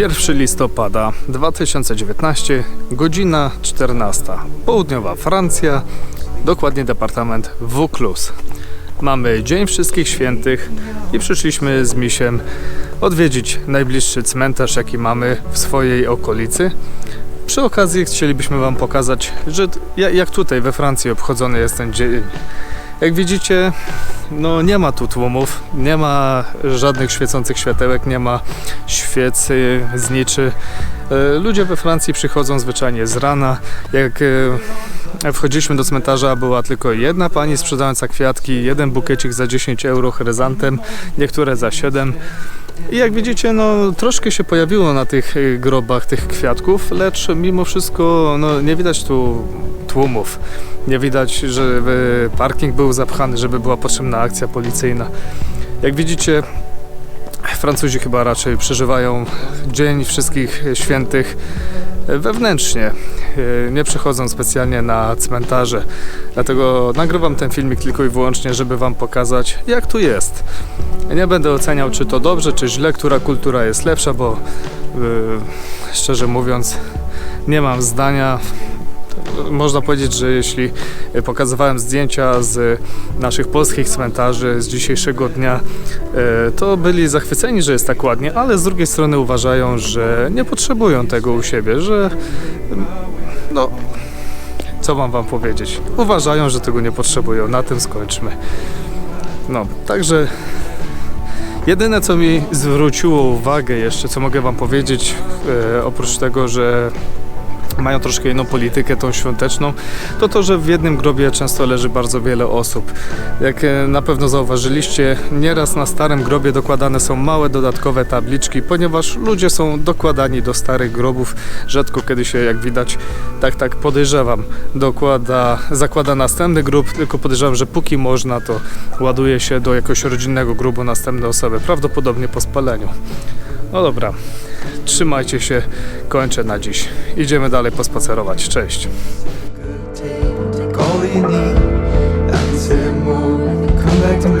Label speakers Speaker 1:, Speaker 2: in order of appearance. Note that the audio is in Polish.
Speaker 1: 1 listopada 2019, godzina 14. Południowa Francja, dokładnie departament Vaucluse. Mamy Dzień Wszystkich Świętych i przyszliśmy z misiem odwiedzić najbliższy cmentarz, jaki mamy w swojej okolicy. Przy okazji chcielibyśmy Wam pokazać, że jak tutaj we Francji obchodzony jest ten dzień. Jak widzicie, no nie ma tu tłumów, nie ma żadnych świecących światełek, nie ma świecy, zniczy. E, Ludzie we Francji przychodzą zwyczajnie z rana. Jak e, wchodziliśmy do cmentarza, była tylko jedna pani sprzedająca kwiatki, jeden bukiecik za 10 euro chryzantem, niektóre za 7. I jak widzicie, no troszkę się pojawiło na tych e, grobach tych kwiatków, lecz mimo wszystko no, nie widać tu tłumów. Nie widać, żeby parking był zapchany, żeby była potrzebna akcja policyjna. Jak widzicie, Francuzi chyba raczej przeżywają Dzień Wszystkich Świętych wewnętrznie. E, Nie przychodzą specjalnie na cmentarze. Dlatego nagrywam ten filmik tylko i wyłącznie, żeby Wam pokazać, jak tu jest. Nie będę oceniał, czy to dobrze, czy źle, która kultura jest lepsza, bo e, szczerze mówiąc, nie mam zdania. Można powiedzieć, że jeśli pokazywałem zdjęcia z naszych polskich cmentarzy z dzisiejszego dnia, e, to byli zachwyceni, że jest tak ładnie, ale z drugiej strony uważają, że nie potrzebują tego u siebie, że no, co mam wam powiedzieć? Uważają, że tego nie potrzebują. Na tym skończmy. No, także jedyne co mi zwróciło uwagę jeszcze, co mogę wam powiedzieć, e, oprócz tego, że mają troszkę inną politykę, tą świąteczną, to to, że w jednym grobie często leży bardzo wiele osób. Jak e, na pewno zauważyliście, nieraz na starym grobie dokładane są małe dodatkowe tabliczki, ponieważ ludzie są dokładani do starych grobów. Rzadko kiedy się, jak widać, tak tak podejrzewam, dokłada, zakłada następny grób, tylko podejrzewam, że póki można, to ładuje się do jakiegoś rodzinnego grubu następne osoby, prawdopodobnie po spaleniu. No dobra, trzymajcie się, kończę na dziś. Idziemy dalej pospacerować. Cześć.
Speaker 2: Come back to me.